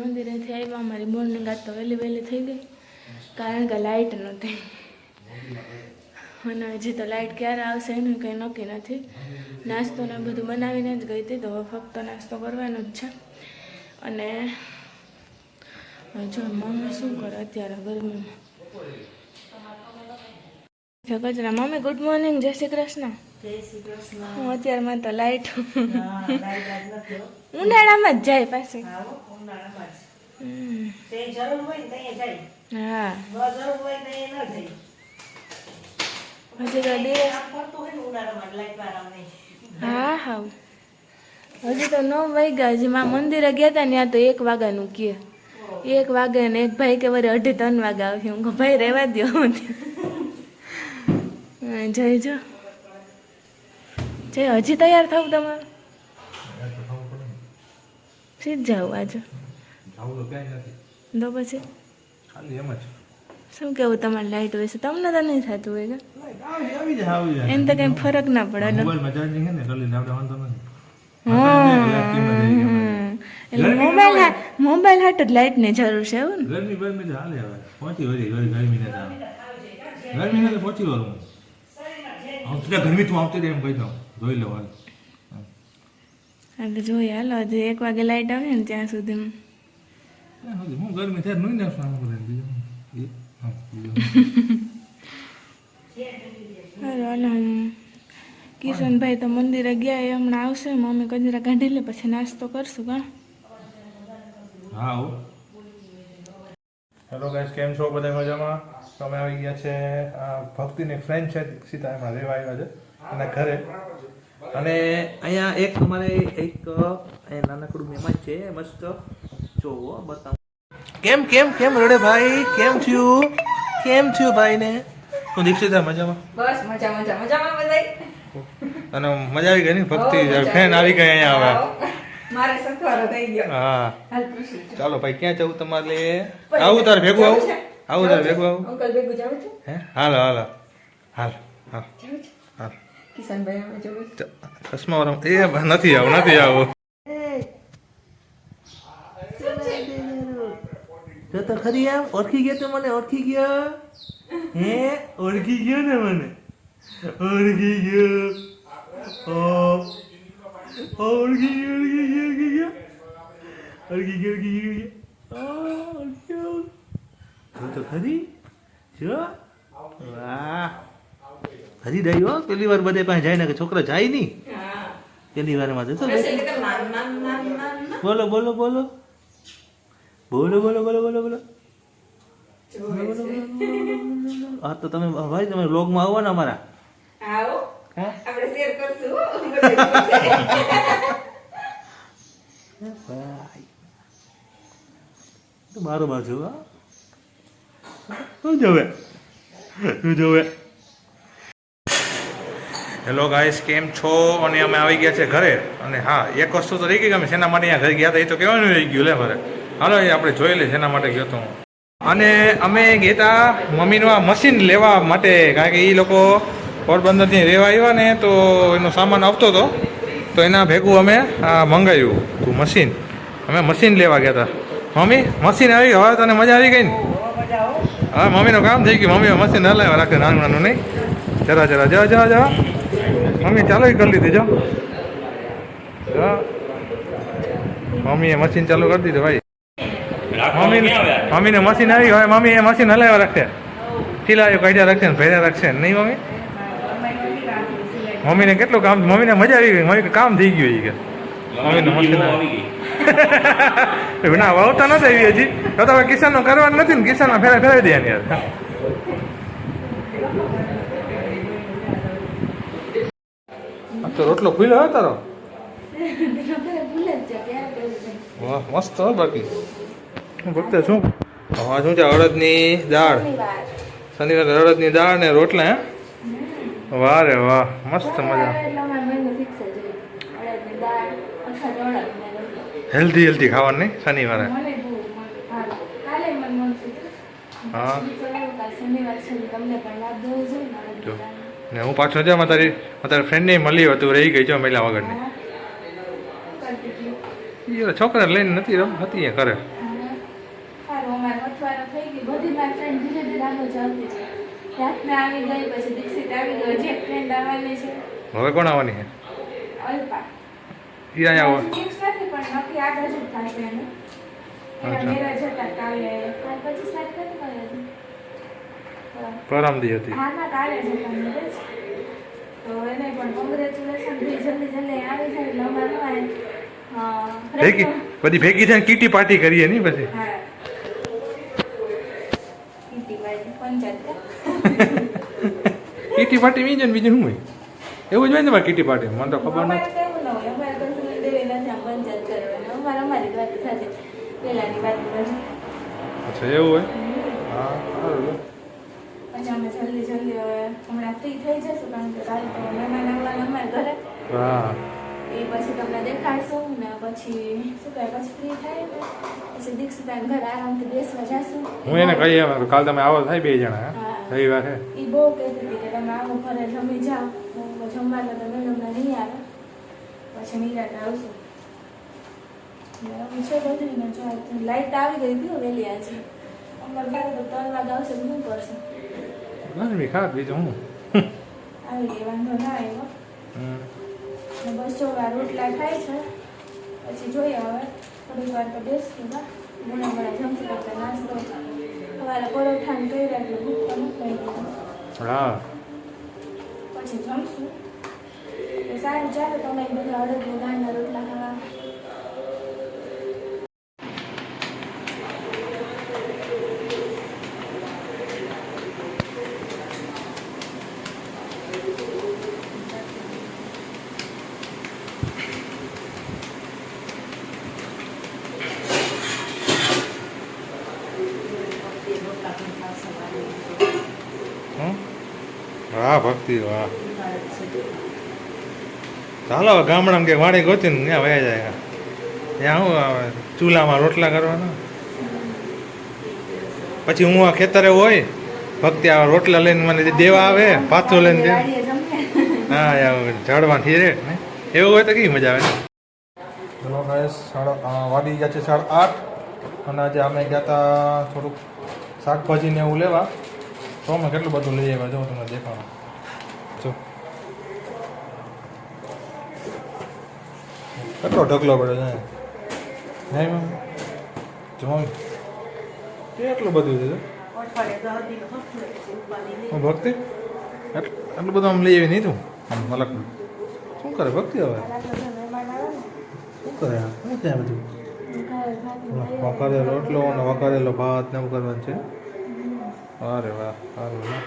મંદિરેથી આવ્યા, અમારી મોર્નિંગ આજ તો વહેલી વહેલી થઈ ગઈ, કારણ કે લાઇટ નહોતી. અને હજી તો લાઇટ ક્યારે આવશે એનું કંઈ નક્કી નથી. નાસ્તો ને બધું બનાવીને જ ગઈ હતી, તો હવે ફક્ત નાસ્તો કરવાનો જ છે. અને જો મમ્મી શું કરે અત્યારે ગરમીમાં? કચરા. મમ્મી ગુડ મોર્નિંગ જય શ્રી કૃષ્ણ. હું અત્યારમાં તો લાઈટ ઉનાળામાં જ જાય પાછી. હા હજી તો દિવસ હા હા. હજી તો નવ વાગ્યા હજી માં મંદિરે ગયા હતા ત્યાં તો એક વાગ્યાનું કે. એક વાગે ને એક ભાઈ કે વરે અઢી ત્રણ વાગે આવ્યું હું ભાઈ રહેવા દો જય જો. જય હજી તૈયાર થવું તમારે? સીધ જાવ આજે. તો પછી? જ. શું કેવું તમારી લાઈટ છે? તમને તો નહીં થતું હોય કે? એમ તો કંઈ ફરક ના પડે એટલે ને મોબાઈલ મોબાઈલ હાટ જ લાઇટની જરૂર છે એવું ને? ગરમી ગરમી તો હાલે હવે. પહોંચી વળી ગરમી ગરમી ને ગરમી ને પહોંચી વળું. આવતી ગરમી તું આવતી એમ કહી દઉં. જોઈ લો હાલ. જોઈએ હાલો. હજુ એક વાગે લાઈટ આવે ને ત્યાં સુધી હું ગરમી થાય નહીં નાખશું આમ બધા બીજું. હાલો કિશનભાઈ તો મંદિરે ગયા એ હમણાં આવશે. મમ્મી કચરા કાઢી લે પછી નાસ્તો કરશું કા હા હો. હેલો ગાઈસ કેમ છો? બધા મજામાં? તમે આવી ગયા છે. આ ભક્તિની ફ્રેન્ડ છે સીતા એમાં રહેવા આવ્યા છે. એના ઘરે. અને અહીંયા એક અમારે એક અહીંયા નાનકડું મહેમાન છે મસ્ત. જોવો બતાવો. કેમ કેમ કેમ રડે ભાઈ? કેમ થયું? કેમ થયું ભાઈને? હું દીક્ષિતા મજામાં? બસ મજા મજા મજામાં બધાય? અને મજા આવી ગઈ ને ભક્તિ ફેન આવી ગઈ અહીંયા આવે મારે સથવારો થઈ ગયો. હા. ચાલો ભાઈ ક્યાં જવું તમારે આવું તાર ભેગું આવું? આવું તાર ભેગું આવું? અંકલ ભેગું જાવ છું? હે? હાલો હાલો. હાલ હાલ. હાલ. કિશનભાઈ અમે જોયું ચશ્મા વાળા એ નથી આવું નથી આવો. તો તો ખરી આમ ઓળખી ગયો તો મને ઓળખી ગયો? હે? ઓળખી ગયો ને મને? ઓળખી ગયો. ઓ ઓળખી ગયો ઓળખી ગયો. ઓળખી ગયો ઓળખી ગયો ઓળખી ગયો. ઓ ઓળખી ગયો. તો તો ખરી? જો. વાહ. હરી દઈ હો પેલી વાર બધે પાસે જાય ને કે છોકરા જાય નહીં. પેલી વારમાં જતો બોલો. બોલો બોલો. બોલો બોલો બોલો બોલો બોલો. બોલો હા તો તમે ભાઈ તમે વ્લોગમાં આવો ને અમારા. આવો. આપણે શેર કરશું. ભાઈ. તો બારો બાજુ હા. શું જોવે? જોવે? હેલો ગાઈસ કેમ છો? અને અમે આવી ગયા છે ઘરે. અને હા, એક વસ્તુ તો રહી ગઈ અમે શેના માટે અહીંયા ઘરે ગયા હતા, એ તો કહેવાનું રહી ગયું, લે ભરે હાલો, એ આપણે જોઈ લે શેના માટે ગયો તો હું. અને અમે ગયા હતા મમ્મીનું આ મશીન લેવા માટે, કારણ કે એ લોકો પોરબંદરથી રહેવા આવ્યા ને, તો એનો સામાન આવતો હતો. તો એના ભેગું અમે મંગાવ્યું હતું મશીન અમે મશીન લેવા ગયા હતા. મમ્મી મશીન આવી ગયું હવે તને મજા આવી ગઈ ને? હવે મમ્મીનું કામ થઈ ગયું. મમ્મી મશીન હલાવ્યા રાખે નાનું નાનું નહીં. જરા જરા જા જરા જા મમ્મી ચાલુ કરી લીધી જો. મમ્મીએ મશીન ચાલુ કરી દીધું ભાઈ. મમ્મી મમ્મીને મશીન આવી હવે મમ્મી એ મશીન હલાવ્યા રાખશે ચીલાયો કાઢ્યા રાખશે ને ભેર્યા રાખશે નહીં મમ્મી? મમ્મીને કેટલું કામ મમ્મીને મજા આવી ગઈ મમ્મી કામ થઈ ગયું કે. મમ્મીને મશીન આવી ના વાવતા નથી આવી હજી. તો તમે કિસાનનો કરવાનું નથી ને કિસાનના ફેરા ફેરાવી દે યાર તો રોટલો ફૂલ્યો હે તારો? વાહ મસ્ત હો બાકી. હું ભક્ત છું હા શું છે? અડદની દાળ. શનિવારે અડદની દાળ ને રોટલા હે? વાહ રે વાહ મસ્ત મજા. હેલ્ધી હેલ્ધી ખાવાનું નહીં? શનિવારે. હા. જો. ને હું પાછો છે મારે તારી તારી ફ્રેન્ડને મળી હોય તું રહી ગઈ જો મહિલા વગરની. છોકરા લઈને નથી રમ હતી એ કરે હવે કોણ આવવાની છે? એ અહીંયા આવે. અચ્છા. મેરેજ હતા કાલ જ તો એને પણ કોંગ્રેચ્યુલેશન બી જલ્દી જલ્દી આવી જાય એટલે અમારું ભેગી? બધી ભેગી થઈને કીટી પાર્ટી કરીએ નહીં પછી? કીટી પાર્ટી બીજો ને બીજું શું હોય? એવું જ હોય ને તમારે કીટી પાર્ટી? મને તો ખબર નથી. તો એવું ન હોય અમારે તો ફૂલ દેવી નથી આમ પંચાયત કરવાની અમારે અમારી જ વાત સાથે પેલાની વાત પછી અચ્છા એવું હોય હા સારું લો. પછી અમે જલ્દી જલ્દી હવે હમણાં ફ્રી થઈ જશું કારણ કે કાલે તો મહેમાન આવવાના અમારે ઘરે. હા. એ પછી તમને દેખાડશું ને પછી શું કહે પછી ફ્રી થાય ને પછી દીક્ષિતા ઘરે આરામથી બેસવા જશું. હું એને કહી આવ્યો કાલ તમે આવો થાય બે જણા હા. રવિવાર. એ બહુ કહેતી હતી કે તમે આવો ઘરે જમી જાઓ. હું જમવા તો મેડમને નહીં આવે. પછી નિરાત આવશું. છે બધું ને જો લાઈટ આવી ગઈ હતી વહેલી આજે. અમારે ઘરે તો ત્રણ વાગે આવશે શું કરશે બી બીજું હું. ગઈ વાંધો ના આવ્યો. ને બસ જો રોટલા ખાય છે પછી જોઈએ હવે. થોડીક વાર તો બેસશું બા. ઘણા ઘણા જમશું કરતા નાસ્તો. સવારે પરોઠા ને કર્યા એટલે ભૂખ તો લાગી. હા. પછી જમશું. સારું ચાલો તમે બધા અડદની દાળના રોટલા ખાવા. વાહ ભક્તિ વાહ ચાલો ગામડામાં કે વાણી ગોતીને ત્યાં વયા જાય. ત્યાં શું આવે? ચૂલામાં રોટલા કરવાના? પછી હું આ ખેતરે હોય, ભક્તિ આ રોટલા લઈને મને દેવા આવે પાથો લઈને દે હા ઝાડવા થીરે ને? એવું હોય તો કઈ મજા આવે? ને ચલો ગાઈસ સાડા વાગી ગયા છે સાડા આઠ. અને આજે અમે ગયા હતા થોડુંક શાકભાજી ને એવું લેવા. તો અમે કેટલું બધું લઈ આવ્યા, જો તમને દેખાડો જો કેટલો ઢગલો પડ્યો છે? નહીં મેમ. જો કેટલું બધું છે? ભક્તિ? એટલ- એટલું બધું આમ લઈ આવી નહીં તું. આમ મલક શું કરે ભક્તિ હવે? ને શું કરે? ત્યાં શું બધું? વકારેલો રોટલો અને વઘારેલો ભાત ને એવું કરવાનું છે? અરે વાહ સારું વાહ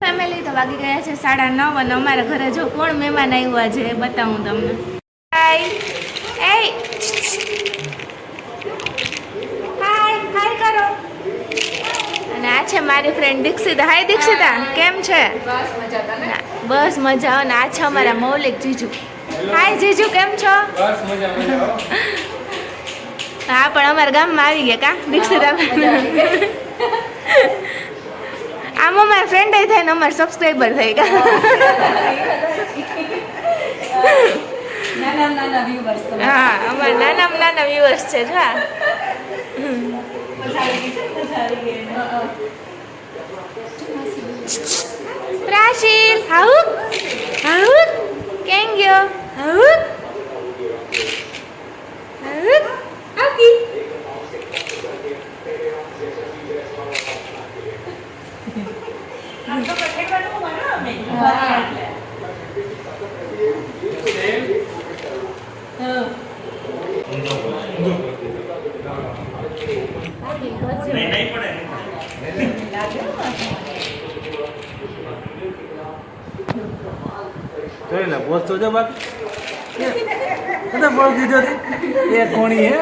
ફેમિલી તો વાગી ગયા છે સાડા નવ અને અમારા ઘરે જો કોણ મહેમાન આવ્યા છે એ બતાવું તમને. હાય એ હાય હાય કરો. અને આ છે મારી ફ્રેન્ડ દીક્ષિતા. હાય દીક્ષિતા કેમ છે? બસ મજા અને આ છે અમારા મૌલિક જીજુ. હાય જીજુ કેમ છો? બસ મજા મજા હા પણ અમારા ગામમાં આવી ગયા કા? દીક્ષિતા આમ અમારા ફ્રેન્ડ થાય ને અમારા સબસ્ક્રાઈબર થઈ ગયા. હા. અમારા નાનામાં નાના વ્યુઅર્સ છે જો આ. પ્રાચીલ હાઉ? હાઉ? કેમ ગયો? હાઉ હાઉ આકી આમ તો કઈ ઠેકાણું હોય ને અમે. ઊભા રહીએ એટલે. હા. જોઈ લે બોસ તો જો બાકી દીધો એ કોણી હે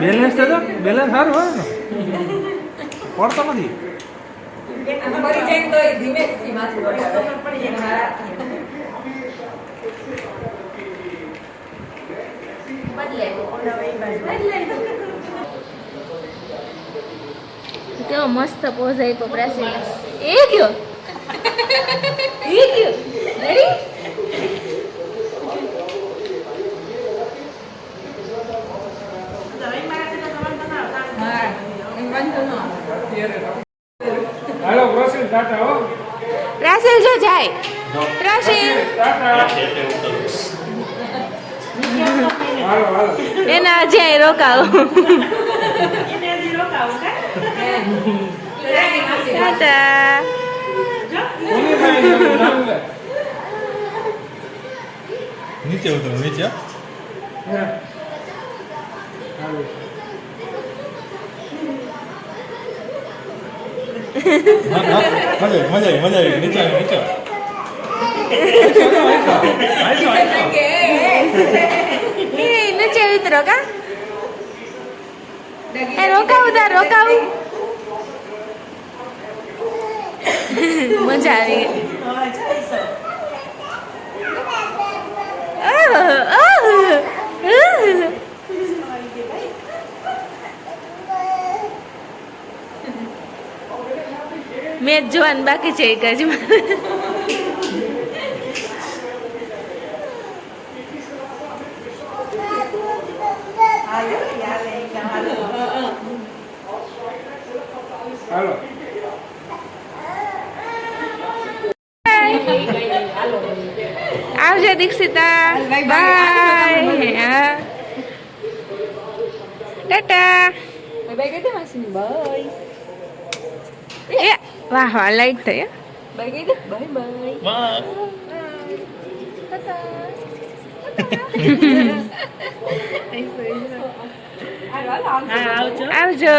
બેલેન્સ તો બેલેન્સ સારું હોય ને. પડતો નથી. કેવો મસ્ત પોઝ આપ્યો પ્રાસી એ ગયો? રેડી હા એમ વાંધો ન આવે. હાલો પ્રોસીન ટાટા હો. પ્રાસીલ જો જાય. પ્રાસીલ ટાટા. હાલો હાલો. એના એને હજી રોકાવું કાં? ટાટા નીચે ઉતરો નીચે. મજા આવી મજા આવી નીચે આવી. નીચે નીચે ઉતરો કા એ રોકાવું તાર રોકાવું મજા આવી. મેચ જોવાનું બાકી છે એક જ હાલો, યાર, એ કે હાલો. હાલો આવજો દીક્ષિતા બાય હા ટાટા બાય કહી દે માસીને બાય એ વાહ વાહ લાઈટ થઈ હો. બાય કહી દે બાય બાય હા, આવજો. આવજો